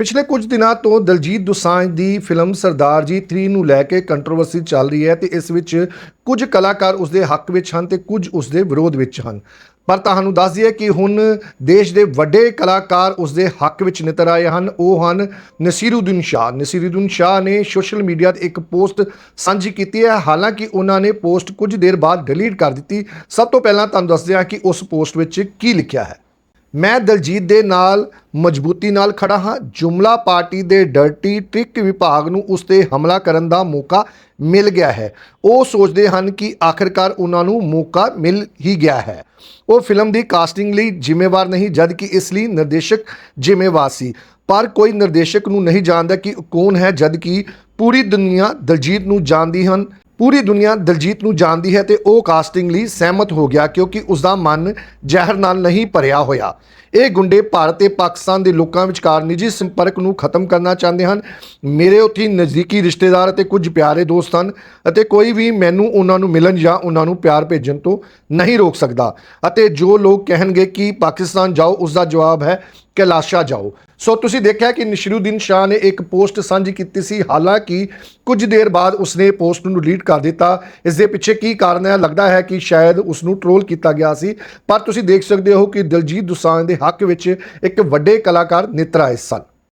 ਪਿਛਲੇ ਕੁਝ ਦਿਨਾਂ ਤੋਂ ਦਲਜੀਤ ਦੋਸਾਂਝ ਦੀ ਫਿਲਮ ਸਰਦਾਰ ਜੀ 3 ਨੂੰ ਲੈ ਕੇ ਕੰਟਰੋਵਰਸੀ ਚੱਲ ਰਹੀ ਹੈ ਤੇ ਇਸ ਵਿੱਚ ਕੁਝ ਕਲਾਕਾਰ ਉਸ ਦੇ ਹੱਕ ਵਿੱਚ ਹਨ ਤੇ ਕੁਝ ਉਸ ਦੇ ਵਿਰੋਧ ਵਿੱਚ ਹਨ। ਪਰ ਤੁਹਾਨੂੰ ਦੱਸ ਦਈਏ ਕਿ ਹੁਣ ਦੇਸ਼ ਦੇ ਵੱਡੇ ਕਲਾਕਾਰ ਉਸ ਦੇ ਹੱਕ ਵਿੱਚ ਨਿਤਰ ਆਏ ਹਨ। ਉਹ ਹਨ ਨਸੀਰੁਦੀਨ ਸ਼ਾਹ। ਨਸੀਰੁਦੀਨ ਸ਼ਾਹ ਨੇ ਸੋਸ਼ਲ ਮੀਡੀਆ ਤੇ ਇੱਕ ਪੋਸਟ ਸਾਂਝੀ ਕੀਤੀ ਹੈ। ਹਾਲਾਂਕਿ ਉਹਨਾਂ ਨੇ ਪੋਸਟ ਕੁਝ ਦੇਰ ਬਾਅਦ ਡਿਲੀਟ ਕਰ ਦਿੱਤੀ। ਸਭ ਤੋਂ ਪਹਿਲਾਂ ਤੁਹਾਨੂੰ ਦੱਸਦੇ ਹਾਂ ਕਿ ਉਸ ਪੋਸਟ ਵਿੱਚ ਕੀ ਲਿਖਿਆ ਹੈ। ਮੈਂ ਦਲਜੀਤ ਦੇ ਨਾਲ ਮਜ਼ਬੂਤੀ ਨਾਲ ਖੜਾ ਹਾਂ। ਜੁਮਲਾ ਪਾਰਟੀ ਦੇ ਡਰਟੀ ਟ੍ਰਿਕ ਵਿਭਾਗ ਨੂੰ ਉਸ ਤੇ ਹਮਲਾ ਕਰਨ ਦਾ ਮੌਕਾ ਮਿਲ ਗਿਆ ਹੈ। ਉਹ ਸੋਚਦੇ ਹਨ ਕਿ ਆਖਰਕਾਰ ਉਹਨਾਂ ਨੂੰ ਮੌਕਾ ਮਿਲ ਹੀ ਗਿਆ ਹੈ। ਉਹ ਫਿਲਮ ਦੀ ਕਾਸਟਿੰਗ ਲਈ ਜ਼ਿੰਮੇਵਾਰ ਨਹੀਂ ਜਦ ਕਿ ਇਸ ਲਈ ਨਿਰਦੇਸ਼ਕ ਜ਼ਿੰਮੇਵਾਰ ਸੀ। ਪਰ ਕੋਈ ਨਿਰਦੇਸ਼ਕ ਨੂੰ ਨਹੀਂ ਜਾਣਦਾ ਕਿ ਕੌਣ ਹੈ ਜਦ ਕਿ ਪੂਰੀ ਦੁਨੀਆ ਦਲਜੀਤ ਨੂੰ ਜਾਣਦੀ ਹਨ। ਪੂਰੀ ਦੁਨੀਆ ਦਲਜੀਤ ਨੂੰ ਜਾਣਦੀ ਹੈ ਤੇ ਉਹ ਕਾਸਟਿੰਗ ਲਈ ਸਹਿਮਤ ਹੋ ਗਿਆ ਕਿਉਂਕਿ ਉਸ ਦਾ ਮਨ ਜ਼ਹਿਰ ਨਾਲ ਨਹੀਂ ਭਰਿਆ ਹੋਇਆ। ਇਹ ਗੁੰਡੇ ਭਾਰਤ ਤੇ ਪਾਕਿਸਤਾਨ ਦੇ ਲੋਕਾਂ ਵਿਚਕਾਰ ਨਿੱਜੀ ਸੰਪਰਕ ਨੂੰ ਖਤਮ ਕਰਨਾ ਚਾਹੁੰਦੇ ਹਨ। ਮੇਰੇ ਉੱਥੇ ਨਜ਼ਦੀਕੀ ਰਿਸ਼ਤੇਦਾਰ ਅਤੇ ਕੁਝ ਪਿਆਰੇ ਦੋਸਤ ਹਨ ਅਤੇ ਕੋਈ ਵੀ ਮੈਨੂੰ ਉਹਨਾਂ ਨੂੰ ਮਿਲਣ ਜਾਂ ਉਹਨਾਂ ਨੂੰ ਪਿਆਰ ਭੇਜਣ ਤੋਂ ਨਹੀਂ ਰੋਕ ਸਕਦਾ। ਅਤੇ ਜੋ ਲੋਕ ਕਹਿਣਗੇ ਕਿ ਪਾਕਿਸਤਾਨ ਜਾਓ ਉਸ ਦਾ ਜਵਾਬ ਹੈ ਕੈਲਾਸ਼ਾ ਜਾਓ। ਸੋ ਤੁਸੀਂ ਦੇਖਿਆ ਕਿ ਨਸ਼ਰੂਦੀਨ ਸ਼ਾਹ ਨੇ ਇੱਕ ਪੋਸਟ ਸਾਂਝੀ ਕੀਤੀ ਸੀ। ਹਾਲਾਂਕਿ ਕੁਝ ਦੇਰ ਬਾਅਦ ਉਸਨੇ ਪੋਸਟ ਨੂੰ ਡਿਲੀਟ ਕਰ ਦਿੱਤਾ। ਇਸ ਦੇ ਪਿੱਛੇ ਕੀ ਕਾਰਨ ਹੈ? ਲੱਗਦਾ ਹੈ ਕਿ ਸ਼ਾਇਦ ਉਸ ਨੂੰ ਟ੍ਰੋਲ ਕੀਤਾ ਗਿਆ ਸੀ। ਪਰ ਤੁਸੀਂ ਦੇਖ ਸਕਦੇ ਹੋ ਕਿ ਦਿਲਜੀਤ ਦੋਸਾਂਝ ਦੇ ਹੱਕ ਵਿੱਚ ਇੱਕ ਵੱਡੇ ਕਲਾਕਾਰ ਨਿਤਰ ਆਏ ਸਨ।